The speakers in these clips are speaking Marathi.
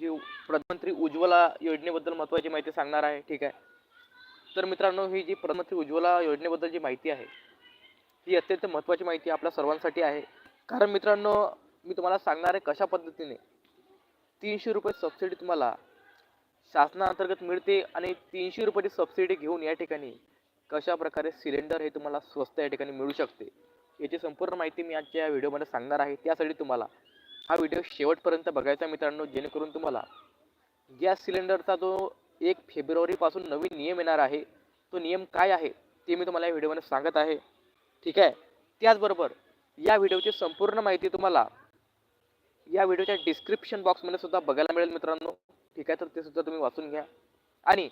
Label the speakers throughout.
Speaker 1: जी प्रधानमंत्री उज्ज्वला योजनेबद्दल महत्त्वाची माहिती सांगणार आहे ठीक आहे? तर मित्रांनो ही जी प्रधानमंत्री उज्ज्वला योजनेबद्दल जी माहिती आहे ही अत्यंत महत्त्वाची माहिती आपल्या सर्वांसाठी आहे. कारण मित्रांनो मी तुम्हाला सांगणार आहे कशा पद्धतीने तीनशे रुपये सबसिडी तुम्हाला शासनाअंतर्गत मिळते आणि तीनशे रुपयाची सबसिडी घेऊन या ठिकाणी कशा प्रकारे सिलेंडर हे तुम्हाला स्वस्त या ठिकाणी मिळू शकते याची संपूर्ण माहिती मी आजच्या या व्हिडिओमध्ये सांगणार आहे. त्यासाठी तुम्हाला हा व्हिडिओ शेवटपर्यंत बघायचा मित्रांनो जेणेकरून तुम्हाला गॅस सिलेंडरचा जो एक फेब्रुवारीपासून नवीन नियम येणार आहे तो नियम काय आहे ते मी तुम्हाला या व्हिडिओमध्ये सांगत आहे. ठीक आहे? त्याचबरोबर या व्हिडिओची संपूर्ण माहिती तुम्हाला या व्हिडिओच्या डिस्क्रिप्शन बॉक्समध्ये सुद्धा बघायला मिळेल मित्रांनो. ठीक आहे? तर ते सुद्धा तुम्ही वाचून घ्या. आणि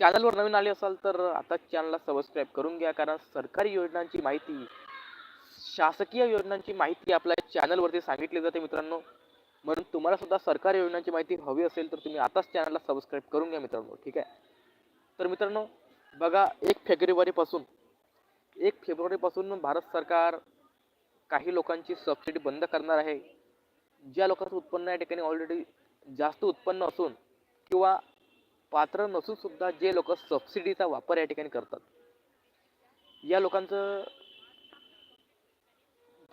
Speaker 1: चॅनलवर नवीन आले असाल तर आता चॅनलला सबस्क्राईब करून घ्या कारण सरकारी योजनांची माहिती शासकीय योजनांची माहिती आपल्या चॅनलवरती सांगितली जाते मित्रांनो. म्हणून तुम्हाला सुद्धा सरकारी योजनांची माहिती हवी असेल तर तुम्ही आताच चॅनलला सबस्क्राईब करून घ्या मित्रांनो ठीक आहे? तर मित्रांनो बघा एक फेब्रुवारीपासून एक फेब्रुवारीपासून भारत सरकार काही लोकांची सबसिडी बंद करणार आहे. ज्या लोकांचं उत्पन्न या ठिकाणी ऑलरेडी जास्त उत्पन्न असून किंवा पात्र नसून सुद्धा जे लोक सबसिडीचा वापर या ठिकाणी करतात. या लोकांचं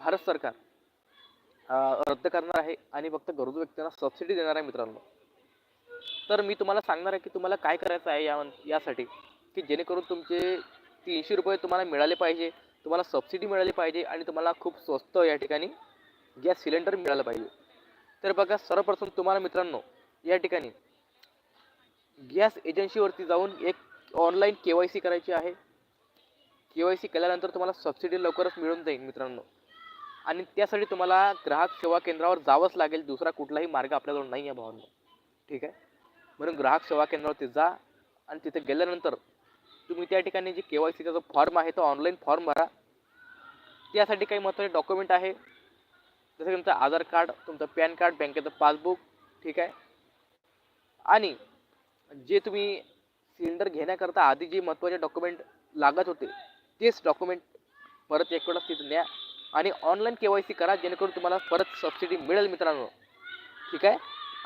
Speaker 1: भारत सरकार रद्द करणार आहे आणि फक्त गरजू व्यक्तींना सबसिडी देणार आहे मित्रांनो. तर मी तुम्हाला सांगणार आहे की तुम्हाला काय करायचं आहे या यासाठी की जेणेकरून तुमचे तीनशे रुपये तुम्हाला मिळाले पाहिजे तुम्हाला सबसिडी मिळाली पाहिजे आणि तुम्हाला खूप स्वस्त या ठिकाणी गॅस सिलेंडर मिळालं पाहिजे. तर बघा सर्वप्रथम तुम्हाला मित्रांनो या ठिकाणी गॅस एजन्सीवरती जाऊन एक ऑनलाईन के वाय सी करायची आहे. के वाय सी केल्यानंतर तुम्हाला सबसिडी लवकरच मिळून जाईल मित्रांनो. आणि त्यासाठी तुम्हाला ग्राहक सेवा केंद्रावर जावंच लागेल. दुसरा कुठलाही मार्ग आपल्याजवळ नाही आहे भावांनो. ठीक आहे? म्हणून ग्राहक सेवा केंद्रावरती जा आणि तिथे गेल्यानंतर तुम्ही त्या ठिकाणी जे के वाय सीचा जो फॉर्म आहे तो ऑनलाईन फॉर्म भरा. त्यासाठी काही महत्त्वाचे डॉक्युमेंट आहे. जसं की तुमचं आधार कार्ड तुमचं पॅन कार्ड बँकेचं पासबुक ठीक आहे? आणि जे तुम्ही सिलेंडर घेण्याकरता आधी जे महत्त्वाचे डॉक्युमेंट लागत होते तेच डॉक्युमेंट परत एक वेळा तिथे न्या. आणि ऑनलाईन के वाय सी करा जेणेकरून तुम्हाला परत सबसिडी मिळेल मित्रांनो. ठीक आहे?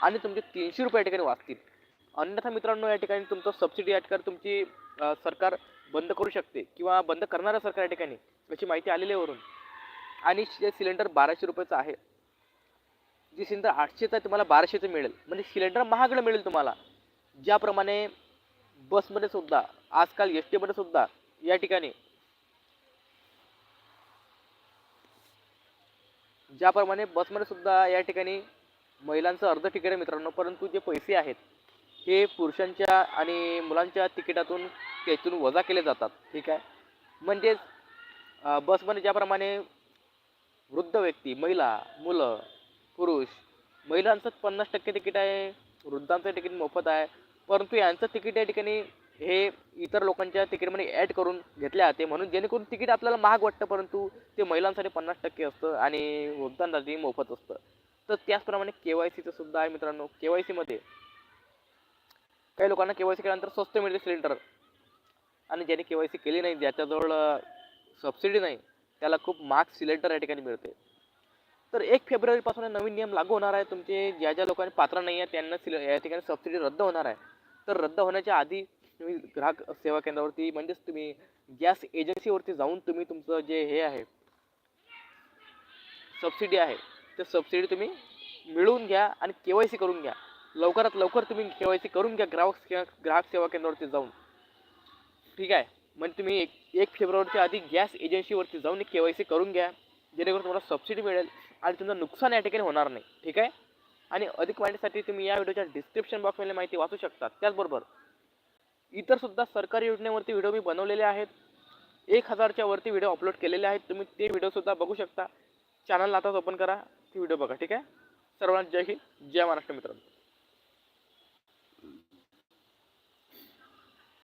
Speaker 1: आणि तुमचे तीनशे रुपये या ठिकाणी वाचतील. अन्यथा मित्रांनो या ठिकाणी तुमचं सबसिडी या ठिकाणी तुमची सरकार बंद करू शकते किंवा बंद करणारं सरकार या ठिकाणी याची माहिती आलेली आहे वरून. आणि जे सिलेंडर बाराशे रुपयाचं आहे. जे सिलेंडर आठशेचं आहे तुम्हाला बाराशेचं मिळेल. म्हणजे सिलेंडर महागडं मिळेल तुम्हाला. ज्याप्रमाणे बसमध्ये सुद्धा आजकाल एस टीमध्ये सुद्धा या ठिकाणी ज्याप्रमाणे बसमध्ये सुद्धा या ठिकाणी महिलांचं अर्ध तिकीट आहे मित्रांनो परंतु जे पैसे आहेत हे पुरुषांच्या आणि मुलांच्या तिकिटातून त्यातून वजा केले जातात ठीक आहे? म्हणजेच बसमध्ये ज्याप्रमाणे वृद्ध व्यक्ती महिला मुलं पुरुष महिलांचं पन्नास टक्के तिकीट आहे वृद्धांचं तिकीट मोफत आहे परंतु यांचं तिकीट या ठिकाणी हे इतर लोकांच्या तिकीटमध्ये ॲड करून घेतले जाते म्हणून जेणेकरून तिकीट आपल्याला महाग वाटतं परंतु ते महिलांसाठी पन्नास टक्के असतं आणि वृद्धांसाठी मोफत असतं. तर त्याचप्रमाणे के वाय सीचं सुद्धा आहे मित्रांनो. के वाय सीमध्ये काही लोकांना के वाय सी केल्यानंतर स्वस्त मिळते सिलेंडर. आणि ज्याने के वाय सी केली नाही ज्याच्याजवळ सबसिडी नाही त्याला खूप महाग सिलेंडर या ठिकाणी मिळते. तर एक फेब्रुवारीपासून नवीन नियम लागू होणार आहे. तुमचे ज्या ज्या लोकांनी पात्र नाही आहे त्यांना सिले या ठिकाणी सबसिडी रद्द होणार आहे. तर रद्द होण्याच्या आधी तुम्ही ग्राहक सेवा केंद्रावरती म्हणजेच तुम्ही गॅस एजन्सीवरती जाऊन तुम्ही तुमचं जे हे आहे सबसिडी आहे ते सबसिडी तुम्ही मिळवून घ्या आणि के वाय सी करून घ्या. लवकरात लवकर तुम्ही के वाय सी करून घ्या ग्राहक ग्राहक सेवा केंद्रावरती जाऊन. ठीक आहे? म्हणजे तुम्ही एक एक फेब्रुवारीच्या आधी गॅस एजन्सीवरती जाऊन के वाय सी करून घ्या जेणेकरून तुम्हाला सबसिडी मिळेल आणि तुमचं नुकसान या ठिकाणी होणार नाही. ठीक आहे? आणि अधिक माहितीसाठी तुम्ही या व्हिडिओच्या डिस्क्रिप्शन बॉक्समध्ये माहिती वाचू शकता. त्याचबरोबर इतर सुद्धा सरकारी योजनेवरती व्हिडिओ मी बनवलेले आहेत. एक हजारच्या वरती व्हिडिओ अपलोड केलेले आहेत. तुम्ही ते व्हिडिओसुद्धा बघू शकता. चॅनलला आताच ओपन करा. ती व्हिडिओ बघा ठीक आहे? सर्वांना जय हिंद जय महाराष्ट्र मित्रांनो.